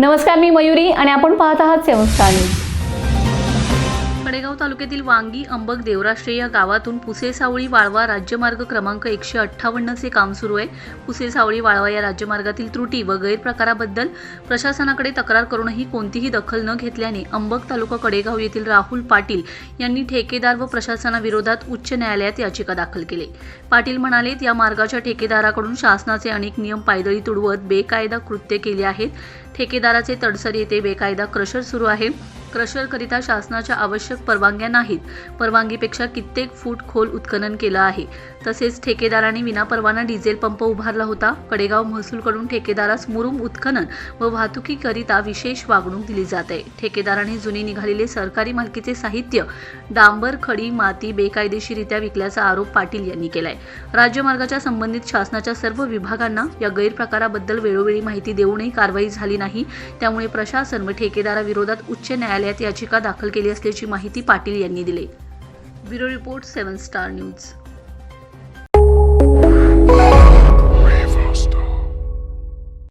नमस्कार मी मयुरी आणि आपण पाहत आहात सेवन स्टार न्यूज. कडेगाव तालुक्यातील वांगी अंबक देवराष्ट्रे या गावातून पुसे सावळी वाळवा राज्यमार्ग क्रमांक एकशे अठ्ठावन्नचे काम सुरू आहे. पुसे सावळी वाळवा या राज्यमार्गातील त्रुटी व गैरप्रकाराबद्दल प्रशासनाकडे तक्रार करूनही कोणतीही दखल न घेतल्याने अंबक तालुका कडेगाव येथील राहुल पाटील यांनी ठेकेदार व प्रशासनाविरोधात उच्च न्यायालयात याचिका दाखल केली. पाटील म्हणाले या मार्गाच्या ठेकेदाराकडून शासनाचे अनेक नियम पायदळी तुडवत बेकायदा कृत्य केले आहेत. ठेकेदाराचे तडसर येथे बेकायदा क्रशर सुरू आहे. क्रशरकरिता शासनाच्या आवश्यक परवानग्या नाहीत. परवानगीपेक्षा कित्येक फूट खोल उत्खनन केलं आहे. तसेच ठेकेदाराने विनापरवाना डिझेल पंप उभारला होता. कडेगाव महसूलकडून ठेकेदारास मुरुम उत्खनन व वाहतुकीकरिता विशेष वागणूक दिली जात. आहे ठेकेदाराने जुने निघालेले सरकारी मालकीचे साहित्य डांबर खडी माती बेकायदेशीरित्या विकल्याचा आरोप पाटील यांनी केलाय. राज्यमार्गाच्या संबंधित शासनाच्या सर्व विभागांना या गैरप्रकाराबद्दल वेळोवेळी माहिती देऊनही कारवाई झाली नाही. त्यामुळे प्रशासन व ठेकेदाराविरोधात उच्च न्यायालय न्यायालयात याचिका दाखल केली असल्याची माहिती पाटील यांनी दिली. Bureau report seven star news.